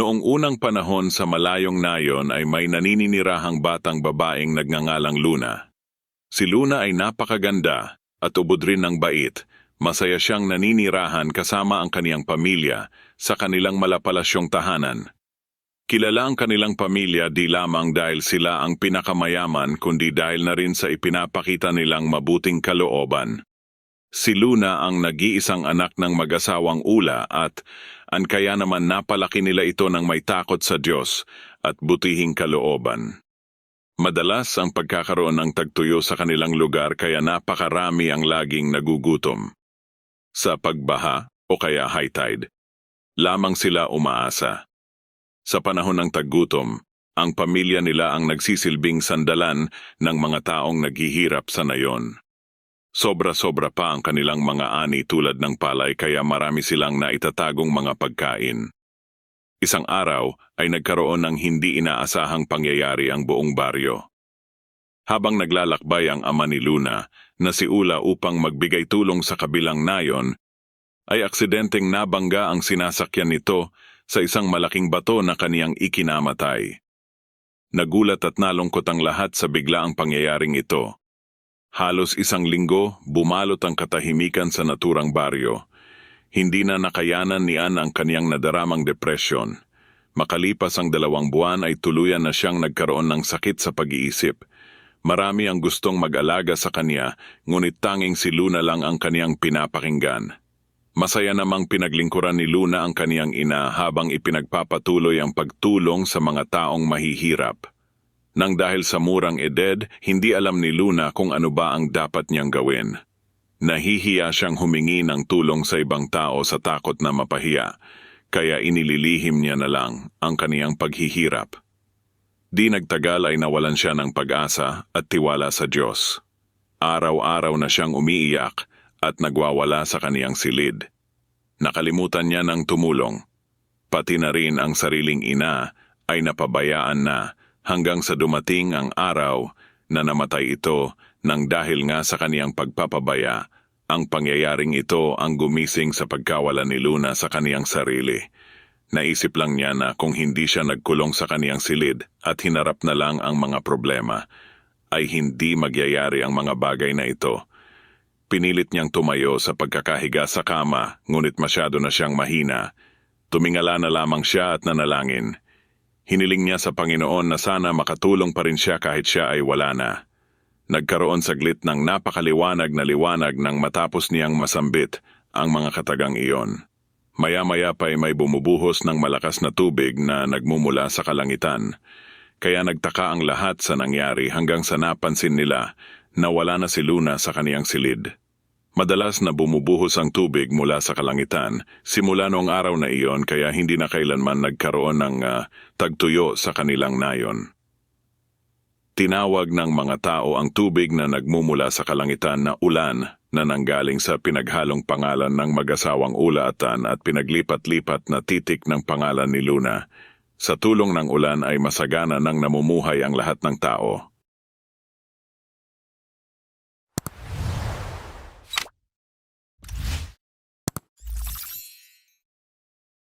Noong unang panahon sa malayong nayon ay may naninirahang batang babaeng nagngangalang Luna. Si Luna ay napakaganda at ubod rin ng bait. Masaya siyang naninirahan kasama ang kaniyang pamilya sa kanilang malapalasyong tahanan. Kilala ang kanilang pamilya di lamang dahil sila ang pinakamayaman kundi dahil na rin sa ipinapakita nilang mabuting kalooban. Si Luna ang nag-iisang anak ng mag-asawang Ula at ang kaya naman napalaki nila ito ng may takot sa Diyos at butihing kalooban. Madalas ang pagkakaroon ng tagtuyo sa kanilang lugar kaya napakarami ang laging nagugutom. Sa pagbaha o kaya high tide, lamang sila umaasa. Sa panahon ng taggutom, ang pamilya nila ang nagsisilbing sandalan ng mga taong naghihirap sa nayon. Sobra-sobra pa ang kanilang mga ani tulad ng palay kaya marami silang naitatagong mga pagkain. Isang araw ay nagkaroon ng hindi inaasahang pangyayari ang buong baryo. Habang naglalakbay ang ama ni Luna na si Ula upang magbigay tulong sa kabilang nayon, ay aksidenteng nabangga ang sinasakyan nito sa isang malaking bato na kaniyang ikinamatay. Nagulat at nalungkot ang lahat sa biglaang pangyayaring ito. Halos isang linggo, bumalot ang katahimikan sa naturang baryo. Hindi na nakayanan ni Ann ang kaniyang nadaramang depresyon. Makalipas ang dalawang buwan ay tuluyan na siyang nagkaroon ng sakit sa pag-iisip. Marami ang gustong mag-alaga sa kanya, ngunit tanging si Luna lang ang kaniyang pinapakinggan. Masaya namang pinaglingkuran ni Luna ang kaniyang ina habang ipinagpapatuloy ang pagtulong sa mga taong mahihirap. Nang dahil sa murang edad, hindi alam ni Luna kung ano ba ang dapat niyang gawin. Nahihiya siyang humingi ng tulong sa ibang tao sa takot na mapahiya, kaya inililihim niya na lang ang kaniyang paghihirap. Di nagtagal ay nawalan siya ng pag-asa at tiwala sa Diyos. Araw-araw na siyang umiiyak at nagwawala sa kaniyang silid. Nakalimutan niya ng tumulong. Pati na rin ang sariling ina ay napabayaan na hanggang sa dumating ang araw na namatay ito nang dahil nga sa kaniyang pagpapabaya, ang pangyayaring ito ang gumising sa pagkawala ni Luna sa kaniyang sarili. Naisip lang niya na kung hindi siya nagkulong sa kaniyang silid at hinarap na lang ang mga problema, ay hindi magyayari ang mga bagay na ito. Pinilit niyang tumayo sa pagkakahiga sa kama, ngunit masyado na siyang mahina. Tumingala na lamang siya at nanalangin. Hiniling niya sa Panginoon na sana makatulong pa rin siya kahit siya ay wala na. Nagkaroon saglit ng napakaliwanag na liwanag nang matapos niyang masambit ang mga katagang iyon. Maya-maya pa ay may bumubuhos ng malakas na tubig na nagmumula sa kalangitan. Kaya nagtaka ang lahat sa nangyari hanggang sa napansin nila na wala na si Luna sa kaniyang silid. Madalas na bumubuhos ang tubig mula sa kalangitan simula noong araw na iyon kaya hindi na kailanman nagkaroon ng ah, tagtuyo sa kanilang nayon. Tinawag ng mga tao ang tubig na nagmumula sa kalangitan na ulan na nanggaling sa pinaghalong pangalan ng mag-asawang ulaatan at pinaglipat-lipat na titik ng pangalan ni Luna. Sa tulong ng ulan ay masagana ng namumuhay ang lahat ng tao.